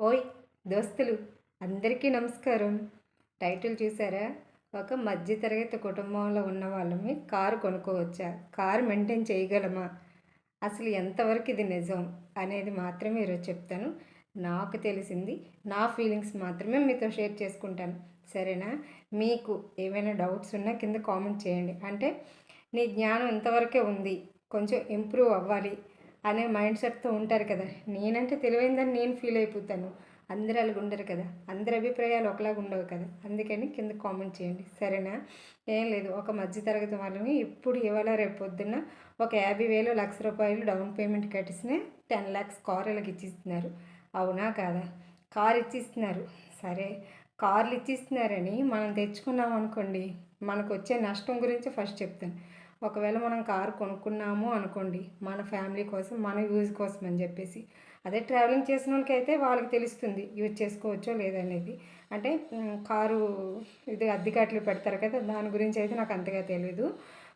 ఓయ్ దోస్తులు అందరికీ నమస్కారం. టైటిల్ చూసారా? ఒక మధ్యతరగతి కుటుంబంలో ఉన్న వాళ్ళమే కారు కొనుక్కోవచ్చా? కారు మెయింటైన్ చేయగలమా? అసలు ఎంతవరకు ఇది నిజం అనేది మాత్రమే ఈరోజు చెప్తాను. నాకు తెలిసింది నా ఫీలింగ్స్ మాత్రమే మీతో షేర్ చేసుకుంటాను. సరేనా? మీకు ఏమైనా డౌట్స్ ఉన్నా కింద కామెంట్ చేయండి. అంటే నీ జ్ఞానం ఎంతవరకే ఉంది కొంచెం ఇంప్రూవ్ అవ్వాలి అనే మైండ్ సెట్తో ఉంటారు కదా. నేనంటే తెలివైందని నేను ఫీల్ అయిపోతాను. అందరూ అలాగ ఉండరు కదా. అందరి అభిప్రాయాలు ఒకలాగా ఉండవు కదా. అందుకని కింద కామెంట్ చేయండి. సరేనా? ఏం లేదు. ఒక మధ్యతరగతి వాళ్ళని ఇప్పుడు ఇవాళ రేపు పొద్దున్న ఒక యాభై వేలు లక్ష రూపాయలు డౌన్ పేమెంట్ కట్టిసిన టెన్ ల్యాక్స్ కార్ ఇలాగ ఇచ్చిస్తున్నారు. అవునా కాదా? కార్ ఇచ్చిస్తున్నారు. సరే. కార్లు ఇచ్చిస్తున్నారని మనం తెచ్చుకున్నాం అనుకోండి మనకు వచ్చే నష్టం గురించి ఫస్ట్ చెప్తాను. ఒకవేళ మనం కారు కొనుక్కున్నాము అనుకోండి మన ఫ్యామిలీ కోసం మన యూజ్ కోసం అని చెప్పేసి. అదే ట్రావెలింగ్ చేసిన వాళ్ళకైతే వాళ్ళకి తెలుస్తుంది యూజ్ చేసుకోవచ్చో లేదనేది అంటే కారు ఇది అద్దెకట్లు పెడతారు కదా దాని గురించి అయితే నాకు అంతగా తెలియదు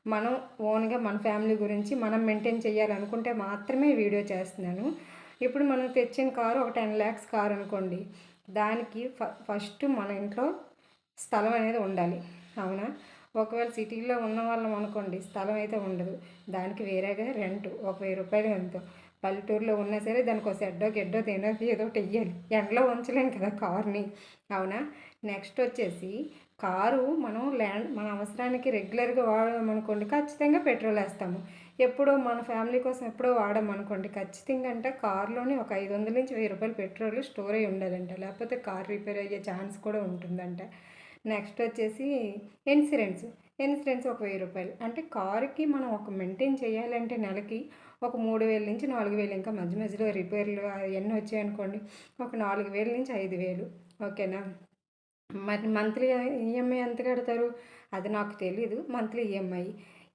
మనం ఓన్గా మన ఫ్యామిలీ గురించి మనం మెయింటైన్ చేయాలనుకుంటే మాత్రమే వీడియో చేస్తున్నాను. ఇప్పుడు మనం తెచ్చిన కారు ఒక టెన్ ల్యాక్స్ కారు అనుకోండి దానికి ఫ ఫస్ట్ మన ఇంట్లో స్థలం అనేది ఉండాలి అవునా? ఒకవేళ సిటీలో ఉన్న వాళ్ళం అనుకోండి స్థలం అయితే ఉండదు. దానికి వేరేగా రెంట్ ఒక వెయ్యి రూపాయలు ఎంతో. పల్లెటూరులో ఉన్నా సరే దానికి ఒక సెడ్డో గెడ్డో తినో ఏదో ఒకటి వెయ్యాలి. ఎండలో ఉంచలేం కదా కార్ని. అవునా? నెక్స్ట్ వచ్చేసి కారు మనం ల్యాండ్ మన అవసరానికి రెగ్యులర్గా వాడామనుకోండి ఖచ్చితంగా పెట్రోల్ వేస్తాము. ఎప్పుడో మన ఫ్యామిలీ కోసం ఎప్పుడో వాడమనుకోండి ఖచ్చితంగా అంటే కారులోనే ఒక ఐదు వందల నుంచి వెయ్యి రూపాయలు పెట్రోల్ స్టోర్ అయి ఉండాలంట. లేకపోతే కార్ రిపేర్ అయ్యే ఛాన్స్ కూడా ఉంటుందంట. నెక్స్ట్ వచ్చేసి ఇన్సూరెన్స్. ఇన్సూరెన్స్ ఒక వెయ్యి రూపాయలు. అంటే కారుకి మనం ఒక మెయింటైన్ చేయాలంటే నెలకి ఒక మూడు వేల నుంచి నాలుగు వేలు ఇంకా మధ్య మధ్యలో రిపేర్లు అవన్నీ వచ్చాయనుకోండి ఒక నాలుగు వేల నుంచి ఐదు వేలు. ఓకేనా? మరి మంత్లీ ఈఎంఐ ఎంత కడతారు? అది నాకు తెలీదు. Monthly EMI.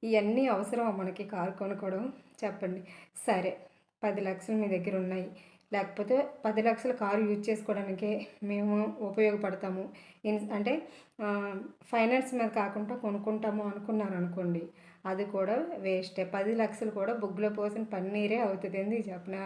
ఇవన్నీ అవసరం మనకి కారు కొనుక్కోవడం? చెప్పండి. సరే. పది లక్షలు మీ దగ్గర ఉన్నాయి. లేకపోతే పది లక్షల కారు యూజ్ చేసుకోవడానికి మేము ఉపయోగపడతాము. ఇన్ అంటే ఫైనాన్స్ మీద కాకుండా కొనుక్కుంటాము అనుకున్నారు అనుకోండి అది కూడా వేస్టే. పది లక్షలు కూడా బుగ్గులో పోసిన పన్నీరే అవుతుంది. ఎందుకు చెప్పిన?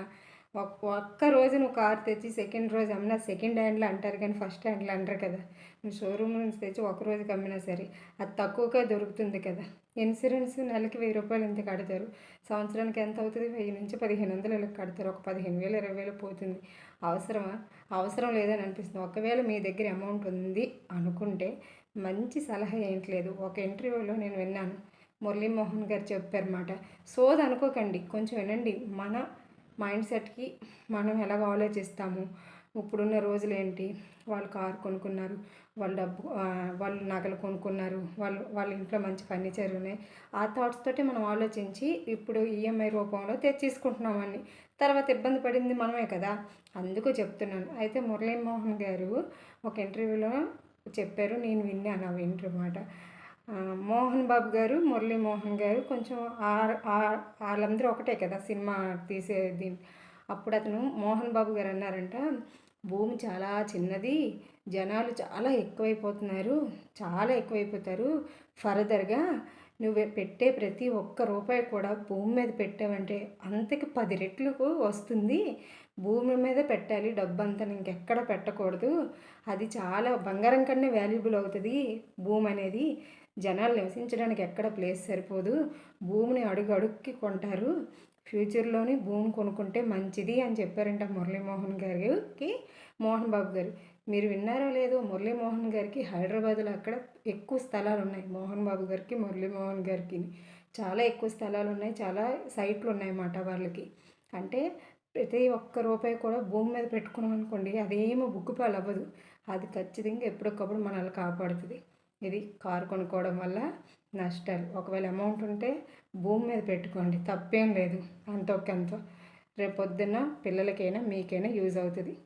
ఒక్క రోజు నువ్వు కార్ తెచ్చి సెకండ్ రోజు అమ్మినా సెకండ్ హ్యాండ్లో అంటారు కానీ ఫస్ట్ హ్యాండ్లో అంటారు కదా. నువ్వు షోరూమ్ నుంచి తెచ్చి ఒక రోజుకి అమ్మినా సరే అది తక్కువగా దొరుకుతుంది కదా. ఇన్సూరెన్స్ నెలకి వెయ్యి రూపాయలు ఎంత కడతారు. సంవత్సరానికి ఎంత అవుతుంది? వెయ్యి నుంచి పదిహేను వందలు ఇలా కడతారు. ఒక పదిహేను వేలు ఇరవై వేలు పోతుంది. అవసరమా? అవసరం లేదని అనిపిస్తుంది. ఒకవేళ మీ దగ్గర అమౌంట్ ఉంది అనుకుంటే మంచి సలహా ఏంట్లేదు ఒక ఇంటర్వ్యూలో నేను విన్నాను. మురళీమోహన్ గారు చెప్పారన్నమాట. సోది అనుకోకండి. కొంచెం వినండి. మన మైండ్ సెట్కి మనం ఎలాగ ఆలోచిస్తాము? ఇప్పుడున్న రోజులు ఏంటి వాళ్ళు కారు కొనుక్కున్నారు వాళ్ళు డబ్బు వాళ్ళు నగలు కొనుక్కున్నారు వాళ్ళు వాళ్ళ ఇంట్లో మంచి ఫర్నిచర్ ఉన్నాయి. ఆ థాట్స్ తోటి మనం ఆలోచించి ఇప్పుడు ఈఎంఐ రూపంలో తెచ్చేసుకుంటున్నామని తర్వాత ఇబ్బంది పడింది మనమే కదా? అందుకు చెప్తున్నాను. అయితే మురళీమోహన్ గారు ఒక ఇంటర్వ్యూలో చెప్పారు నేను విన్నాను ఆ ఇంటర్వ్యూ మాట. మోహన్ బాబు గారు మురళీ మోహన్ గారు కొంచెం ఆ- వాళ్ళందరూ ఒకటే కదా సినిమా తీసేది. అప్పుడు అతను మోహన్ బాబు గారు అన్నారంట భూమి చాలా చిన్నది జనాలు చాలా ఎక్కువైపోతున్నారు చాలా ఎక్కువైపోతారు. ఫర్దర్గా నువ్వు పెట్టే ప్రతి ఒక్క రూపాయి కూడా భూమి మీద పెట్టావంటే అంతకి పది రెట్లకు వస్తుంది. భూమి మీద పెట్టాలి డబ్బు అంతా ఇంకెక్కడ పెట్టకూడదు. అది చాలా బంగారం కన్నా వాల్యుబుల్ అవుతుంది భూమి అనేది. జనాలు నివసించడానికి ఎక్కడ ప్లేస్ సరిపోదు. భూమిని అడుగు అడుక్కి కొంటారు. ఫ్యూచర్లోని భూమి కొనుక్కుంటే మంచిది అని చెప్పారంట మురళీమోహన్ గారికి మోహన్ బాబు గారు. మీరు విన్నారో లేదో మురళీమోహన్ గారికి హైదరాబాద్లో అక్కడ ఎక్కువ స్థలాలు ఉన్నాయి. మోహన్ బాబు గారికి మురళీమోహన్ గారికి చాలా ఎక్కువ స్థలాలు ఉన్నాయి. చాలా సైట్లు ఉన్నాయన్నమాట వాళ్ళకి. అంటే ప్రతి ఒక్క రూపాయి కూడా భూమి మీద పెట్టుకున్నాం అనుకోండి అదేమో బుక్కుపాలు అవ్వదు. అది ఖచ్చితంగా ఎప్పటికప్పుడు మనల్ని కాపాడుతుంది. ఇది కారు కొనుక్కోవడం వల్ల నష్టాలు ఒకవేళ అమౌంట్ ఉంటే భూమి మీద పెట్టుకోండి. తప్పేం లేదు. అంత కొంత రేపు పిల్లలకైనా మీకైనా యూజ్ అవుతుంది.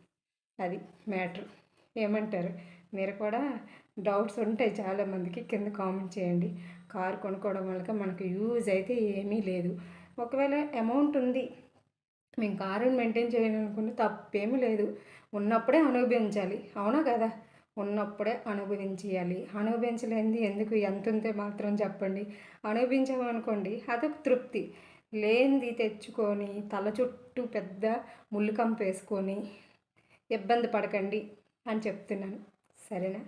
అది మ్యాటర్ ఏమంటారు? మీరు కూడా డౌట్స్ ఉంటాయి చాలామందికి. కింద కామెంట్ చేయండి. కారు కొనుక్కోవడం వల్ల మనకు యూజ్ అయితే ఏమీ లేదు. ఒకవేళ అమౌంట్ ఉంది. మేము కారుని మెయింటైన్ చేయాలనుకుంటే తప్పేమీ లేదు. ఉన్నప్పుడే అనుభవించాలి. అవునా కదా? ఉన్నప్పుడే అనుభవించాలి అనుభవించలేనిది ఎందుకు? ఎంత ఉంటే మాత్రం చెప్పండి. అనుభవించామనుకోండి అదొక తృప్తి. లేనిది తెచ్చుకొని తల చుట్టూ పెద్ద ముళ్ళు కంప వేసుకొని ఇబ్బంది పడకండి అని చెప్తున్నాను. సరేనా?